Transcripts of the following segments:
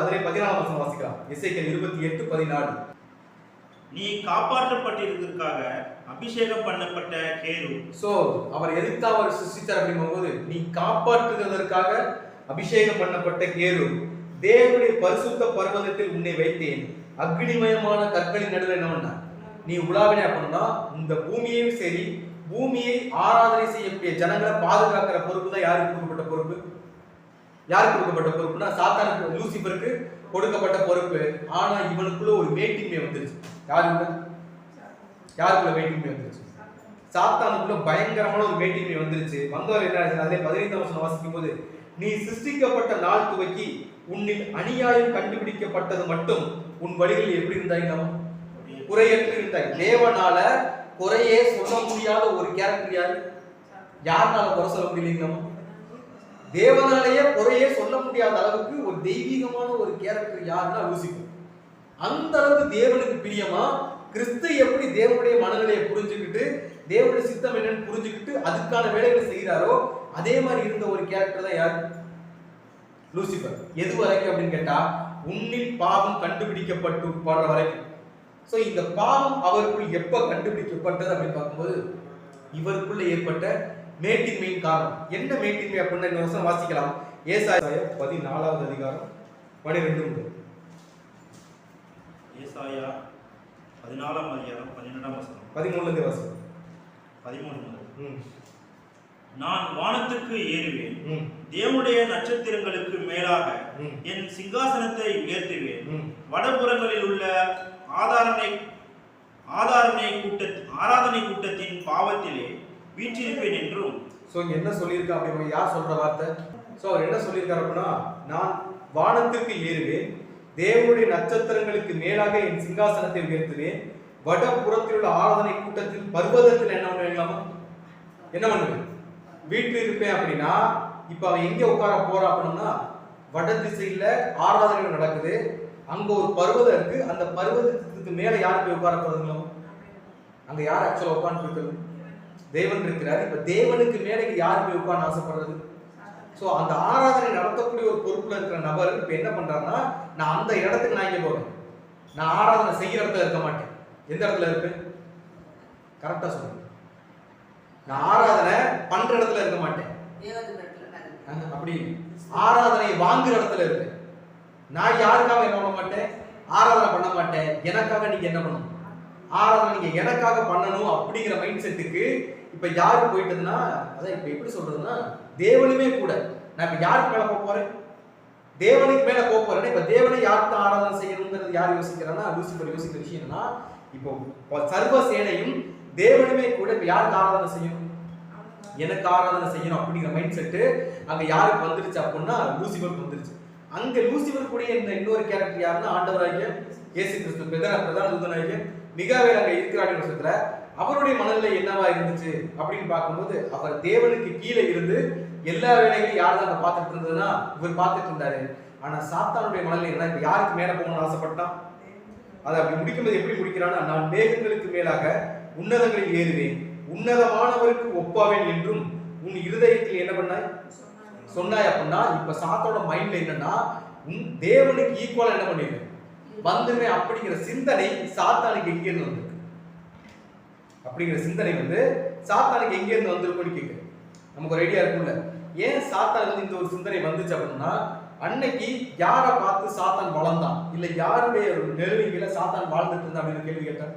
அதிலே பதினாலாம் வசனம் வாசிக்கலாம். இசைக்கல் இருபத்தி எட்டு பதினாலு. நீ காப்பாற்றப்பட்டிருக்கிறதுக்காக அபிஷேகம் பண்ணப்பட்ட கேரு. சோ அவர் எதுக்கு அவர் சிருஷ்டித்தார் அப்படிங்கும்போது நீ காப்பாற்றுவதற்காக அபிஷேகம் பண்ணப்பட்ட கேரு. தேவனுடைய பரிசுத்த பர்வதத்தில் உன்னை வைத்தேன். அக்னிமயமான கற்களின் நடுவில் என்ன பண்ண? நீ உலாவின அப்படின்னா இந்த பூமியையும் சரி பூமியை ஆராதனை செய்யக்கூடிய ஜனங்களை பாதுகாக்கிற பொறுப்பு தான் யாருக்கு கொடுக்கப்பட்ட பொறுப்பு? யாருக்கு கொடுக்கப்பட்ட பொறுப்புனா சாத்தானுக்கு லூசிபருக்கு கொடுக்கப்பட்ட பொறுப்பு. ஆனா இவனுக்குள்ள ஒரு மேட்டிங்மே வந்துருச்சு. யாருக்குள்ள? யாருக்குள்ள மேட்டிங்மே வந்துருச்சு? சாத்தானுக்குள்ள பயங்கரமான ஒரு மேட்டிங்மே வந்துருச்சு. வந்தவர் என்ன ஆச்சு? பதினைந்தாம் வருஷம் வாசிக்கும் போது நீ சிருஷ்டிக்கப்பட்ட நாள் துவக்கி உன்னில் அநியாயம் கண்டுபிடிக்கப்பட்டது மட்டும் உன் வழிகளில் எப்படி இருந்தாய் நம்ம குறையற்று இருந்தாய். தேவனால குறையே சொல்ல முடியாத ஒரு கேரக்டர் யாரு? யாருனால குறை சொல்ல முடியலைங்க நம்ம தேவனாலேயே குறையே சொல்ல முடியாத அளவுக்கு ஒரு தெய்வீகமான ஒரு கேரக்டர் யாருன்னா லூசிபர் அந்த அளவுக்கு தேவனுக்கு பிரியமா? கிறிஸ்து எப்படி தேவனுடைய மனநிலையை புரிஞ்சுக்கிட்டு தேவனுடைய சித்தம் என்னன்னு புரிஞ்சுக்கிட்டு அதுக்கான வேலைகளை செய்கிறாரோ அதே மாதிரி இருந்த ஒரு கேரக்டர் தான் யார்? லூசிபர் எது வரைக்கும் அப்படின்னு கேட்டா உன்னில் பாவம் கண்டுபிடிக்கப்பட்டு போடுற வரைக்கும். ஸோ இந்த பாவம் அவருக்குள் எப்போ கண்டுபிடிக்கப்பட்டது அப்படின்னு பார்க்கும்போது இவருக்குள்ள ஏற்பட்ட மேட்டின்மையின் காரணம். என்ன மேட்டின்மை அப்படின்னு இந்த வருஷம் வாசிக்கலாம். ஏசாய பதினாலாவது அதிகாரம் பனிரெண்டு முதல். ஏசாயா பதினாலாம் அதிகாரம் பன்னிரெண்டாம் வசனம். பதிமூணுல இருந்து வாசிக்கலாம். பதிமூணு முதல். நான் வானத்துக்கு ஏறுவேன். தேவனுடைய நட்சத்திரங்களுக்கு மேலாக என் சிங்காசனத்தை உயர்த்துவேன். வடபுறங்களில் உள்ள ஆதாரனை ஆதாரனை கூட்ட ஆராதனை கூட்டத்தின் பாவத்திலே வீற்றிருப்பேன் என்றும். ஸோ இங்கே என்ன சொல்லியிருக்கா அப்படின்னு யார் சொல்கிற வார்த்தை? ஸோ அவர் என்ன சொல்லியிருக்காரு அப்படின்னா நான் வானத்திற்கு ஏறுவேன் தேவனுடைய நட்சத்திரங்களுக்கு மேலாக என் சிங்காசனத்தை உயர்த்துவேன் வடபுறத்தில் உள்ள ஆராதனை கூட்டத்தில் பர்வதத்தில் என்ன பண்ணுவேங்களாமா என்ன பண்ணுவேன்? வீட்டில் இருப்பேன் அப்படின்னா இப்போ அவன் எங்கே உட்கார போறான் அப்படின்னா வட திசையில ஆராதனைகள் நடக்குது. அங்க ஒரு பர்வதம் இருக்கு. அந்த பர்வதத்துக்கு மேல யார் போய் உட்கார போறதுங்களாமா அங்க யார் ஆக்சுவலா உட்காந்துருக்கிறது தேவன் இருக்கிறார். இப்ப தேவனுக்கு மேலே யாருமே யார் போய் உட்கார்ந்து ஆசைப்படுறது? ஸோ அந்த ஆராதனை நடத்தக்கூடிய ஒரு பொறுப்புல இருக்கிற நபர் இப்ப என்ன பண்றாருன்னா நான் அந்த இடத்துக்கு நான் இங்க போவேன் நான் ஆராதனை செய்யற இடத்துல இருக்க மாட்டேன். எந்த இடத்துல இருப்பேன்? கரெக்டா சொல்லுங்க. நான் ஆராதனை பண்ற இடத்துல இருக்க மாட்டேன். அப்படி ஆராதனை வாங்குற இடத்துல இருப்பேன். நான் யாருக்காக என்ன பண்ண மாட்டேன்? ஆராதனை பண்ண மாட்டேன். எனக்காக நீங்க என்ன பண்ணணும்? ஆராதனை நீங்க எனக்காக பண்ணணும் அப்படிங்கிற மைண்ட் செட்டுக்கு இப்போ யாரு போயிட்டதுன்னா அதான் இப்போ எப்படி சொல்றதுன்னா தேவனுமே கூட. நான் இப்போ யாருக்கு மேலே போக போறேன் தேவனுக்கு மேலே போக போறேன்னா இப்போ தேவனை யாருக்கு ஆராதனை செய்யணுங்கிறது யார் யோசிக்கிறான்னா லூசிபர் யோசிக்கிற விஷயம் என்னன்னா இப்போ சர்வ சேனையும் தேவனுமே கூட இப்போ யாருக்கு ஆராதனை செய்யணும்? எனக்கு ஆராதனை செய்யணும் அப்படிங்கிற மைண்ட் செட்டு அங்கே யாருக்கு வந்துருச்சு அப்படின்னா லூசிபருக்கு வந்துருச்சு. அங்கே லூசிபர் கூட இந்த இன்னொரு கேரக்டர் யாருன்னா ஆண்டவராகிய இயேசு கிறிஸ்து பிரதான பிரதான தூதனாகிய மிகாவேல் அங்கே இருக்கிறார் அவருடைய மனநிலை என்னவா இருந்துச்சு அப்படின்னு பார்க்கும்போது அவர் தேவனுக்கு கீழே இருந்து எல்லா வேலைகளையும் யார் தான் பார்த்துட்டு இருந்ததுன்னா இவர் பார்த்துட்டு இருந்தாரு. ஆனா சாத்தானுடைய மனநிலை என்ன இப்ப யாருக்கு மேல போகணும்னு ஆசைப்பட்டான்? அதை அப்படி முடிக்கும்போது எப்படி முடிக்கிறான்னா நான் மேகங்களுக்கு மேலாக உன்னதங்களில் ஏறுவேன். உன்னதமானவருக்கு ஒப்பாவேன் என்றும் உன் இருதயத்தில் என்ன பண்ணாய்? சொன்னாய். அப்படின்னா இப்ப சாத்தோட மைண்ட்ல என்னன்னா உன் தேவனுக்கு ஈக்குவலா என்ன பண்ணிருக்க வந்துமே அப்படிங்கிற சிந்தனை சாத்தானுக்கு எங்கே இருந்து வந்திருக்கு? அப்படிங்கிற சிந்தனை வந்து சாத்தானுக்கு எங்கேருந்து வந்திருக்கும்னு கேட்குறேன் நமக்கு ஒரு ஐடியா இருக்கும்ல. ஏன் சாத்தானுக்கு வந்து இந்த ஒரு சிந்தனை வந்துச்சு அப்படின்னா அன்னைக்கு யாரை பார்த்து சாத்தான் வளர்ந்தான்? இல்லை யாருடைய ஒரு நெருங்கில சாத்தான் வாழ்ந்துட்டு இருந்தா அப்படின்னு கேள்வி கேட்டேன்?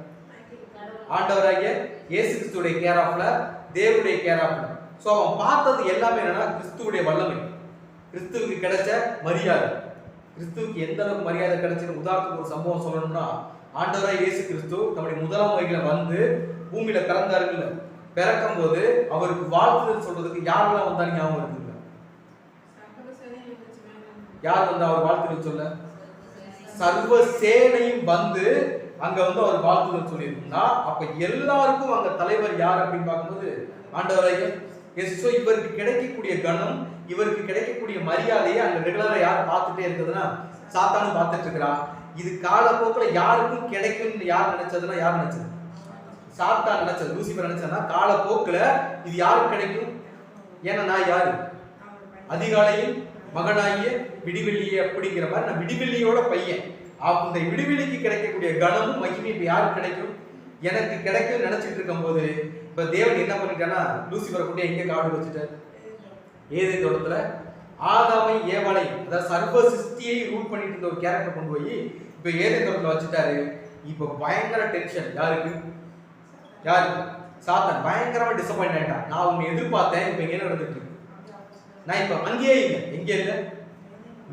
ஆண்டவராகிய இயேசு கிறிஸ்துடைய கேர் ஆஃப்ல தேவனுடைய கேர் ஆஃப்ல ஸோ அவன் பார்த்தது எல்லாமே என்னன்னா கிறிஸ்துவுடைய வல்லமை. கிறிஸ்துவுக்கு கிடைச்ச மரியாதை. கிறிஸ்துவுக்கு எந்த அளவுக்கு மரியாதை கிடைச்சது உதாரணத்துக்கு ஒரு சம்பவம் சொல்லணும்னா ஆண்டவராக இயேசு கிறிஸ்து தம்முடைய முதலாம் வகையில வந்து பூமியில பிறந்தாருங்கல்ல பிறக்கும் போது அவருக்கு வாழ்த்துதல் சொல்றதுக்கு யாரெல்லாம் வந்தாலும் ஞாபகம் இருக்குங்க யார் வந்து அவர் வாழ்த்துதல் சொல்ல? சர்வ சேனையும் வந்து அங்க வந்து அவர் வாழ்த்துதல் சொல்லியிருக்குன்னா அப்ப எல்லாருக்கும் அங்க தலைவர் யார் அப்படின்னு பார்க்கும்போது ஆண்டவராக எஸ்ஓ இவருக்கு கிடைக்கக்கூடிய கணம் இவருக்கு கிடைக்கக்கூடிய மரியாதையை அங்க ரெகுலரா யார் பார்த்துட்டே இருக்குதுன்னா சாத்தானும் பார்த்துட்டு இருக்கிறா. இது காலப்போக்கில் யாருக்கும் கிடைக்கும்னு யார் நினைச்சதுன்னா யார் நினைச்சது? சாத்தான் நினைச்சது லூசிபர் நினைச்சதுன்னா காலப்போக்கில் இது யாருக்கு கிடைக்கும்? ஏன்னா நான் யாரு? அதிகாலையில் மகனாகிய விடிவெள்ளியே அப்படிங்கிற மாதிரி நான் விடிவெள்ளியோட பையன். அந்த விடிவெள்ளிக்கு கிடைக்கக்கூடிய கனமும் மகிமை இப்போ யாருக்கு கிடைக்கும்? எனக்கு கிடைக்கும் நினைச்சிட்டு இருக்கும்போது இப்போ தேவன் என்ன பண்ணிட்டான்னா லூசிபரை கொண்டு எங்கே காவல் வச்சுட்டார்? ஏதே தோட்டத்தில். ஆதாமை ஏவாலை அதாவது சர்வ சிருஷ்டியை ரூல் பண்ணிட்டு இருந்த ஒரு கேரக்டர் கொண்டு போய் இப்போ ஏதே தோட்டத்தில் வச்சுட்டாரு. இப்போ பயங்கர டென்ஷன் யாருக்கு? யார்? சாத்தன். பயங்கரமாக டிசப்பாயிண்ட் ஆகிட்டான் நான் உன்னை எதிர்பார்த்தேன். இப்போ எங்கே நடந்துட்டு இருக்கு? நான் இப்போ அங்கேயே இல்லை. எங்கே இல்லை?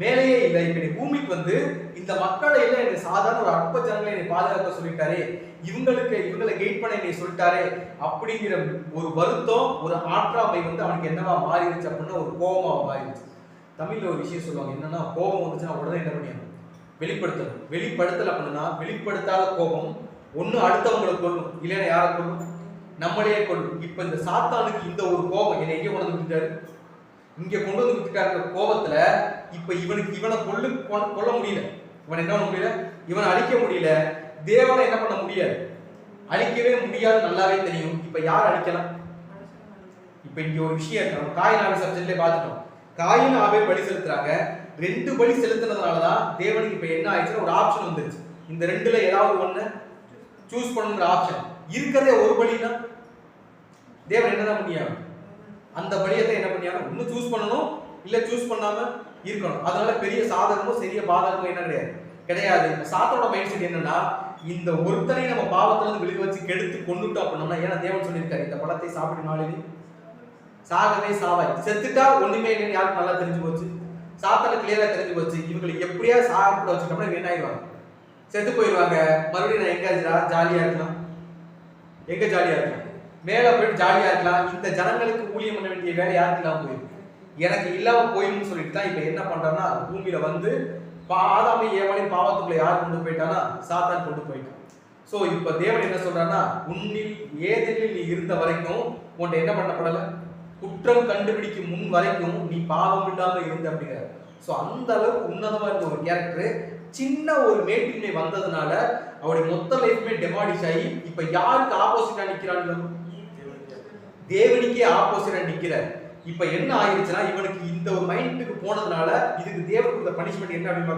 மேலேயே இல்லை. இப்போ நீ பூமிக்கு வந்து இந்த மக்களை இல்லை என்னை சாதாரண ஒரு அற்ப ஜனங்களை என்னை பாதுகாக்க சொல்லிட்டாரே? இவங்களுக்கு இவங்களை கைட் பண்ண என்னை சொல்லிட்டாரே? அப்படிங்கிற ஒரு வருத்தம் ஒரு ஆற்றாமை வந்து அவனுக்கு என்னவா மாறிடுச்சு அப்படின்னா ஒரு கோபமாக மாறிடுச்சு. தமிழில் ஒரு விஷயம் சொல்லுவாங்க. என்னன்னா கோபம் வந்துச்சுன்னா உடனே என்ன பண்ணிடணும்? வெளிப்படுத்தணும். வெளிப்படுத்தல அப்படின்னா வெளிப்படுத்தாத கோபம் ஒன்று அடுத்தவங்களை கொள்ளும் இல்லைன்னா யாரை கொள்ளும் நம்மளையே கொள்ளும் இப்போ இந்த சாத்தானுக்கு இந்த ஒரு கோபம் என்னை எங்கே கொண்டு வந்து விட்டுட்டாரு? இங்கே கொண்டு வந்து விட்டுட்டாருங்கிற கோபத்தில் இப்போ இவனுக்கு இவனை கொள்ளு கொ- கொல்ல முடியல. இவன் என்ன பண்ண முடியல? இவனை அழிக்க முடியல. தேவனை என்ன பண்ண முடியாது? அழிக்கவே முடியாது நல்லாவே தெரியும். இப்போ யார் அழிக்கலாம்? இப்போ இங்கே ஒரு விஷயம் இருக்கு. நம்ம காயின் ஆவே சப்ஜெக்ட்லேயே பார்த்துட்டோம். காயின் ஆவே பலி செலுத்துறாங்க. ரெண்டு பலி செலுத்துனதுனாலதான் தேவனுக்கு இப்போ என்ன ஆயிடுச்சுன்னா ஒரு ஆப்ஷன் வந்துருச்சு. இந்த ரெண்டுல ஏதாவது ஒன்று சூஸ் பண்ணுங்கிற ஆப்ஷன் இருக்கிறதே ஒரு பலினா தேவன் என்னதான் பண்ணியாங்க அந்த பலியத்தை என்ன பண்ணியாங்க ஒன்று சூஸ் பண்ணணும் இல்லை சூஸ் பண்ணாம இருக்கணும். அதனால பெரிய சாதகமும் பெரிய பாதகமும் என்ன கிடையாது. கிடையாது. சாத்தனோட சாத்தோட மைண்ட் செட் என்னன்னா இந்த ஒருத்தனை நம்ம பாவத்திலிருந்து வெளியே விழுக வச்சு கெடுத்து கொண்டுட்டோம் அப்படின்னா ஏன்னா தேவன் சொல்லியிருக்காரு இந்த பழத்தை சாப்பிடும் நாளிலே. சாகவே சாவாய். செத்துட்டா ஒண்ணுமே இல்லைன்னு யாருக்கு நல்லா தெரிஞ்சு போச்சு? சாத்தனை கிளியரா தெரிஞ்சு போச்சு. இவங்களை எப்படியா சாப்பிட வச்சுட்டோம்னா என்ன ஆயிடுவாங்க செத்து போயிடுவாங்க மறுபடியும் நான் எங்க ஜா- ஜாலியா இருக்கலாம்? எங்க ஜாலியா இருக்கலாம்? மேல போயிட்டு ஜாலியா இருக்கலாம். இந்த ஜனங்களுக்கு ஊழியம் பண்ண வேண்டிய வேலை யாருக்கு இல்லாமல் போயிருக்கு? எனக்கு இல்லாம போயிடும்னு சொல்லிட்டு தான் இப்ப என்ன பண்றான்னா பூமியில வந்து பா- ஆதாமை பாவத்துக்குள்ளே பாவத்துக்குள்ள யார் கொண்டு போயிட்டானா சாத்தான் கொண்டு போயிட்டான். சோ இப்ப தேவன் என்ன சொல்கிறான்னா உன்னில் ஏதெனில் நீ இருந்த வரைக்கும் உன்னை என்ன பண்ணப்படல? குற்றம் கண்டுபிடிக்கும் முன் வரைக்கும் நீ பாவம் இல்லாம இருந்த அப்படிங்கிற. சோ அந்த அளவுக்கு உன்னதமா இருந்த ஒரு கேரக்டர் சின்ன ஒரு மேட்டின்மை வந்ததுனால அவருடைய மொத்த லைஃப்மே டெமாலிஷ் ஆகி இப்ப யாருக்கு ஆப்போசிட்டா நிக்கிறான்னு தேவனுக்கே ஆப்போசிட்டா நிக்கிறார் இப்ப என்ன ஆயிடுச்சுன்னா இவனுக்கு இந்த ஒரு மைண்டுக்கு போனதுனால இதுக்கு தேவன் கொடுத்த பனிஷ்மெண்ட் என்ன அப்படின்னு